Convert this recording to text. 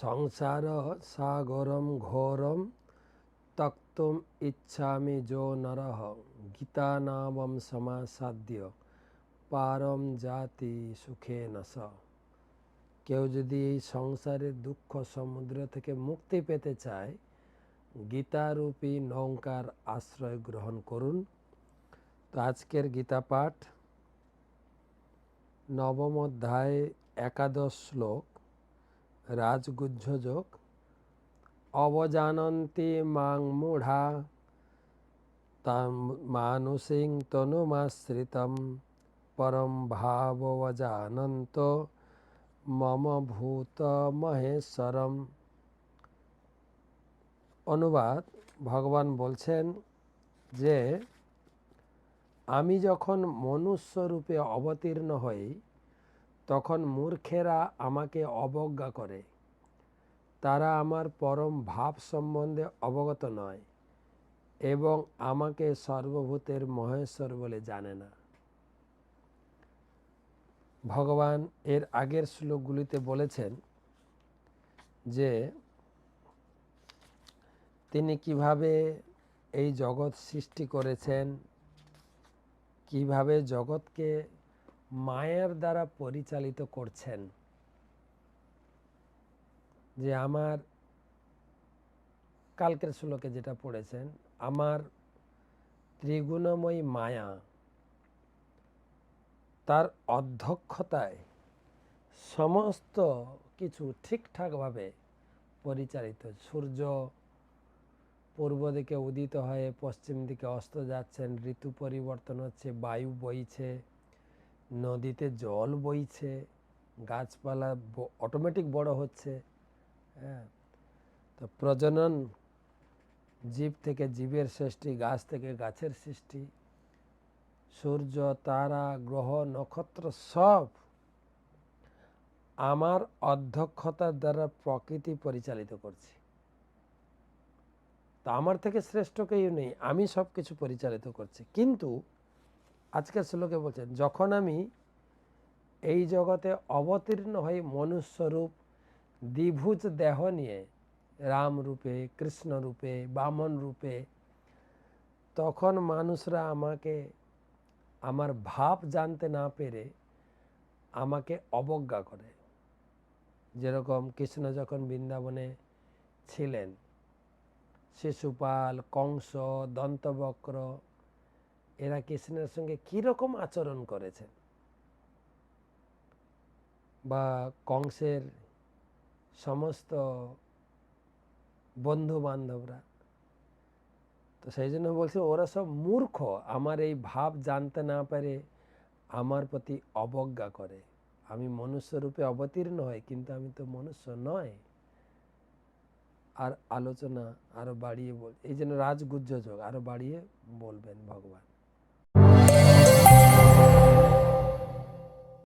সংসার সাগরম ঘোরম তক্তুম ইচ্ছামি যো নরহ গীতা নামম সমাসাদ্য পারম জাতি সুখে নস কেউ যদি এই সংসারের দুঃখ সমুদ্র থেকে মুক্তি পেতে চায় গীতারূপী নৌকার আশ্রয় গ্রহণ করুন তো আজকের গীতা পাঠ নবম অধ্যায় একাদশ শ্লোক রাজগুহ্যযোগ। অবজানন্তি মাং মূঢ়া মানুষিং তনুমাশ্রিতম, পরম ভাববজানন্ত, মম ভূত মহেশ্বরম অনুবাদ, ভগবান বলছেন যে, আমি যখন মনুষ্যরূপে অবতীর্ণ হই তখন মূর্খেরা আমাকে অবজ্ঞা করে। তারা আমার পরম ভাব সম্বন্ধে অবগত নয় এবং আমাকে সর্বভূতের মহেশ্বর বলে জানে না। ভগবান এর আগের শ্লোকগুলিতে বলেছেন যে, তিনি কীভাবে এই জগৎ সৃষ্টি করেছেন, কীভাবে জগৎকে মায়ের দ্বারা পরিচালিত করছেন যে আমার কালকের শ্লোকে যেটা পড়েছেন, আমার ত্রিগুণময়ী মায়া তার অধ্যক্ষতায় সমস্ত কিছু ঠিকঠাকভাবে পরিচালিত। সূর্য পূর্ব দিকে উদিত হয়ে পশ্চিম দিকে অস্ত যাচ্ছেন, ঋতু পরিবর্তন হচ্ছে, বায়ু বইছে নদীতে জল বইছে, গাছপালা অটোমেটিক বড় হচ্ছে হ্যাঁ। তো প্রজনন জীব থেকে জীবের সৃষ্টি, গাছ থেকে গাছের সৃষ্টি, সূর্য, তারা, গ্রহ, নক্ষত্র সব আমার অধ্যক্ষতার দ্বারা প্রকৃতি পরিচালিত করছে। তা আমার থেকে শ্রেষ্ঠ কেউ নেই, আমি সব কিছু পরিচালিত করছি। কিন্তু আজকের শ্লোকে বলছেন, যখন আমি এই জগতে অবতীর্ণ হই মনুষ্যরূপ, দ্বিভুজ দেহ নিয়ে, রাম রূপে, কৃষ্ণ রূপে, বামন রূপে, তখন মানুষরা আমাকে, আমার ভাব জানতে না পেরে আমাকে অবজ্ঞা করে। যেরকম কৃষ্ণ যখন বৃন্দাবনে ছিলেন, শিশুপাল, কংস, দন্তবক্র এরা কৃষ্ণের সঙ্গে কীরকম আচরণ করেছেন বা কংসের সমস্ত বন্ধু বান্ধবরা তো সেই জন্য বলছে ওরা সব মূর্খ। আমার এই ভাব জানতে না পারে আমার প্রতি অবজ্ঞা করে। আমি মনুষ্য রূপে অবতীর্ণ হই, কিন্তু আমি তো মনুষ্য নয়। আর আলোচনা আরও বাড়িয়ে বল, এই জন্য রাজগুহ্য যোগ আরও বাড়িয়ে বলবেন ভগবান।